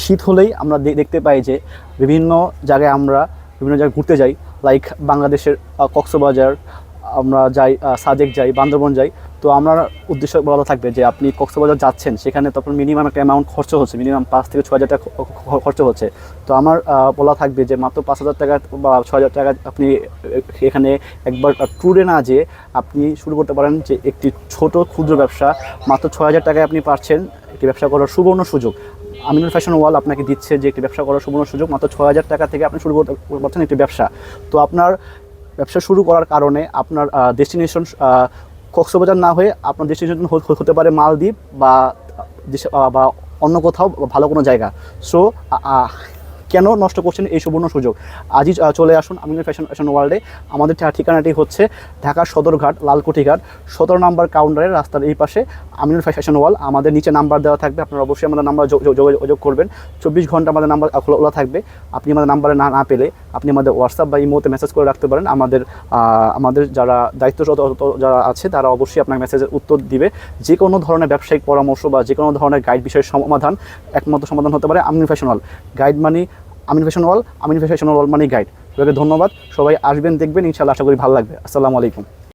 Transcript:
শীত হলেই আমরা দেখতে পাই যে বিভিন্ন জায়গায় আমরা বিভিন্ন জায়গায় ঘুরতে যাই লাইক বাংলাদেশের কক্সবাজার, আমরা যাই সাজেক যাই, বান্দরবন যাই, তো আমার উদ্দেশ্য বলা থাকবে যে আপনি কক্সবাজার যাচ্ছেন, সেখানে তখন মিনিমাম একটা অ্যামাউন্ট খরচ হচ্ছে মিনিমাম পাঁচ থেকে ছ হাজার টাকা খরচ হচ্ছে। তো আমার বলা থাকবে যে মাত্র পাঁচ হাজার টাকা বা ছ হাজার টাকা আপনি এখানে একবার ট্যুরে না যেয়ে আপনি শুরু করতে পারেন যে একটি ছোট ক্ষুদ্র ব্যবসা। মাত্র ছ হাজার টাকায় আপনি পাচ্ছেন একটি ব্যবসা করার সুবর্ণ সুযোগ। আমিনুল ফ্যাশন ওয়াল আপনাকে দিচ্ছে যে একটি ব্যবসা করার সুবর্ণ সুযোগ, মাত্র ছয় হাজার টাকা থেকে আপনি শুরু করতে পারছেন একটি ব্যবসা। তো আপনার ব্যবসা শুরু করার কারণে আপনার ডেস্টিনেশন কক্সবাজার না হয়ে আপনার ডেস্টিনেশন হতে পারে মালদ্বীপ বা বা অন্য কোথাও ভালো কোনো জায়গা। সো কেন নষ্ট করছেন এই সুবর্ণ সুযোগ? আজই চলে আসুন আমিনুল ফ্যাশন ফ্যাশন ওয়ার্ল্ডে। আমাদের ঠিকা- ঠিকানাটি হচ্ছে ঢাকা সদরঘাট, লালকুঠিঘাট, সতেরো নাম্বার কাউন্টারের রাস্তার এই পাশে আমিনুল ফ্যাশন ওয়াল আমাদের নিচে নাম্বার দেওয়া থাকবে, আপনারা অবশ্যই আমাদের নাম্বার যোগাযোগ করবেন। চব্বিশ ঘণ্টা আমাদের নাম্বার খোলা থাকবে। আপনি আমাদের নাম্বারে না না পেলে আপনি আমাদের হোয়াটসঅ্যাপ বা ইমোতে মেসেজ করে রাখতে পারেন। আমাদের আমাদের যারা দায়িত্বরত যারা আছে, তারা অবশ্যই আপনার মেসেজের উত্তর দিবে। যে কোনো ধরনের ব্যবসায়িক পরামর্শ বা যে কোনো ধরনের গাইড বিষয়ের সমাধান, একমাত্র সমাধান হতে পারে আমিন ফ্যাশন ওয়াল গাইড মানি আমিন ফ্যাশন ওয়াল আমিন ফ্যাশন ওয়াল মানি গাইড সবাইকে ধন্যবাদ। সবাই আসবেন, দেখবেন, ইনশাআল্লাহ আশা করি ভালো লাগবে। আসসালামু আলাইকুম।